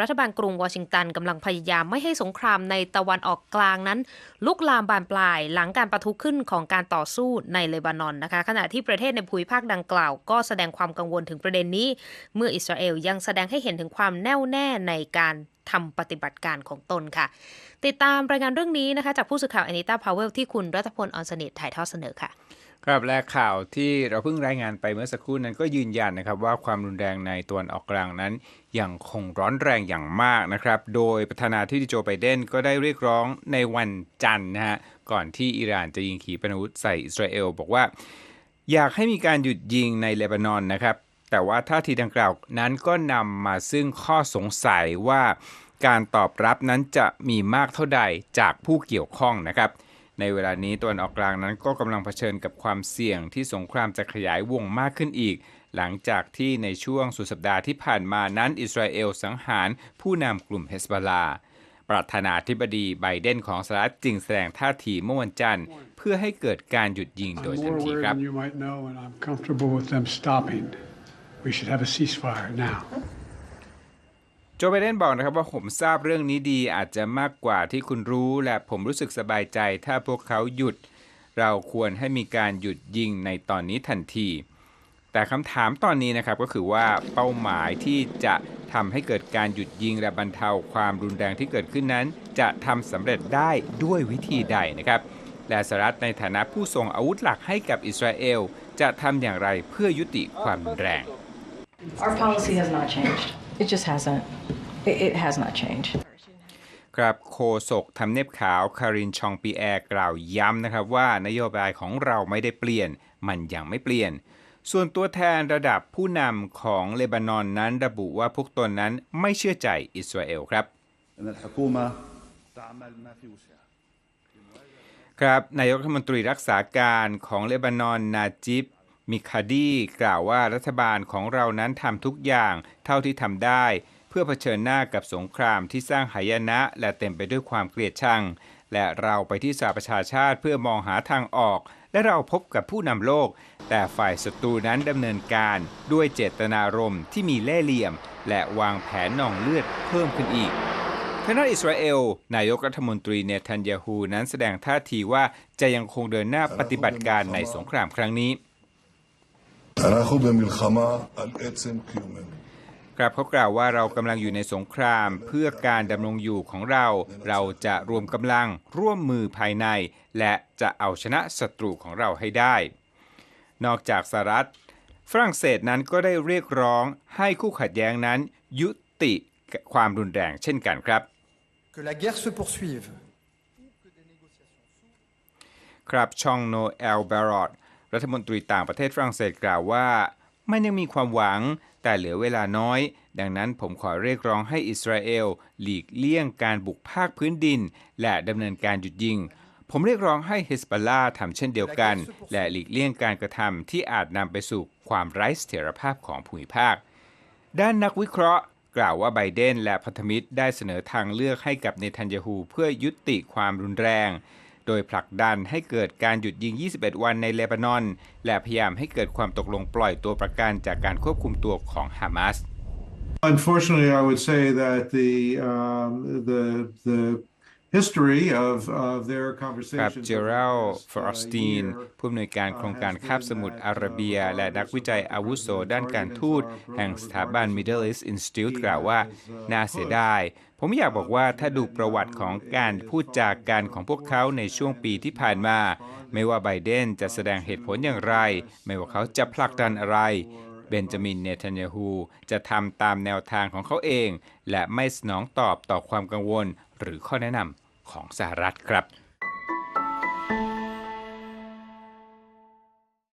รัฐบาลกรุงวอชิงตันกำลังพยายามไม่ให้สงครามในตะวันออกกลางนั้น ลุกลามบานปลายหลังการประทุขึ้นของการต่อสู้ในเลบานอนนะคะ ขณะที่ประเทศในภูมิภาคดังกล่าว ก็แสดงความกังวลถึงประเด็นนี้ เมื่ออิสราเอลยังแสดงให้เห็นถึงความแน่วแน่ในการทำปฏิบัติการของตนค่ะ ติดตามรายงานเรื่องนี้นะคะจากผู้สื่อข่าวแอนิต้าพาวเวลที่คุณรัฐพลออนสนิทถ่ายทอดเสนอค่ะ ครับและข่าวที่เราเพิ่งรายงานไปเมื่อสักครู่นั้นก็ยืนยันนะครับว่าความรุนแรงในตัวนออกกลางนั้นยังคงร้อนแรงอย่างมากนะครับ โดยประธานาธิบดีโจไบเดนก็ได้เรียกร้องในวันจันทร์นะฮะก่อนที่อิหร่านจะยิงขีปนาวุธใส่อิสราเอล บอกว่า อยากให้มีการหยุดยิงในเลบานอนนะครับ แต่ว่าท่าทีดังกล่าวนั้นก็นำมาซึ่งข้อสงสัยว่าการตอบรับนั้นจะมีมากเท่าใดจากผู้เกี่ยวข้องนะครับ ในเวลานี้ตะวันออกกลางนั้นก็กำลังเผชิญกับความเสี่ยงที่สงครามจะขยายวงมากขึ้นอีก หลังจากที่ในช่วงสุดสัปดาห์ที่ผ่านมานั้นอิสราเอลสังหารผู้นำกลุ่มเฮสบอลาประธานาธิบดีไบเดนของสหรัฐจึงแสดงท่าทีเมื่อวันจันทร์ เพื่อให้เกิดการหยุดยิงโดยทันทีครับ โจไบเดนบอกนะครับว่าผมทราบเรื่องนี้ดีอาจจะมากกว่าที่คุณรู้และผมรู้สึกสบายใจ ถ้าพวกเขาหยุด เราควรให้มีการหยุดยิงในตอนนี้ทันที แต่คำถามตอนนี้นะครับก็คือว่าเป้าหมายที่จะทำให้เกิดการหยุดยิงและบรรเทาความรุนแรงที่เกิดขึ้นนั้น จะทำสำเร็จได้ด้วยวิธีใดนะครับ และสหรัฐในฐานะผู้ส่งอาวุธหลักให้กับอิสราเอลจะทำอย่างไรเพื่อยุติความรุนแรง Our policy has not changed. It just hasn't. It, it has not changed. ครับโคศกทำเนียบขาวคารินชองปีแอร์กล่าวย้ำนะครับว่านโยบายของเราไม่ได้เปลี่ยน มันยังไม่เปลี่ยน ส่วนตัวแทนระดับผู้นำของเลบานอนนั้นระบุว่าพวกตนนั้นไม่เชื่อใจอิสราเอลครับครับนายกรัฐมนตรีรักษาการของเลบานอนนาจิบ มิคาดีกล่าวว่ารัฐบาลของเรานั้นทำทุกอย่างเท่าที่ทำได้ เพื่อเผชิญหน้ากับสงครามที่สร้างหายนะและเต็มไปด้วยความเกลียดชัง และเราไปที่สหประชาชาติเพื่อมองหาทางออก และเราพบกับผู้นำโลก แต่ฝ่ายศัตรูนั้นดำเนินการด้วยเจตนารมณ์ที่มีเล่ห์เหลี่ยม และวางแผนนองเลือดเพิ่มขึ้นอีกทางด้านอิสราเอล นายกรัฐมนตรีเนทันยาฮูนั้นแสดงท่าทีว่าจะยังคงเดินหน้าปฏิบัติการในสงครามครั้งนี้ ครับเขากล่าวว่าเรากำลังอยู่ในสงครามเพื่อการดำรงอยู่ของเรา เราจะรวมกำลังร่วมมือภายใน และจะเอาชนะศัตรูของเราให้ได้ นอกจากสหรัฐ ฝรั่งเศสนั้นก็ได้เรียกร้องให้คู่ขัดแย้งนั้น ยุติความรุนแรงเช่นกันครับ que la guerre se poursuive. ครับช่องโนเอลบารอด รัฐมนตรีต่างประเทศฝรั่งเศสกล่าวว่ามันยังมีความหวัง แต่เหลือเวลาน้อย ดังนั้นผมขอเรียกร้องให้อิสราเอลหลีกเลี่ยงการบุกภาคพื้นดิน และดำเนินการหยุดยิง ผมเรียกร้องให้ฮิสบอลลาทำเช่นเดียวกัน และหลีกเลี่ยงการกระทำที่อาจนำไปสู่ความไร้เสถียรภาพของภูมิภาค ด้านนักวิเคราะห์ กล่าวว่าไบเดนและพันธมิตรได้เสนอทางเลือกให้กับเนทันยาฮูเพื่อยุติความรุนแรง โดยผลักดันให้เกิดการหยุดยิง 21 วันในเลบานอน และพยายามให้เกิดความตกลงปล่อยตัวประกันจากการควบคุมตัวของฮามาส Unfortunately, I would say that the um, the the history of of their ครับ conversations เจอรัลฟอร์สตีนผู้อำนวยการโครงการคาบสมุทรอาระเบีย และนักวิจัยอาวุโสด้านการทูต แห่งสถาบัน Middle East Institute กล่าวว่า น่าเสียดาย ผมอยากบอกว่าถ้าดูประวัติของการพูดจากกันของพวกเขาในช่วงปีที่ผ่านมา ไม่ว่าไบเดนจะแสดงเหตุผลอย่างไร ไม่ว่าเขาจะผลักดันอะไรเบนจามินเนทันยาฮูจะทำตามแนวทางของเขาเอง และไม่สนองตอบต่อความกังวล หรือข้อแนะนำของสหรัฐครับ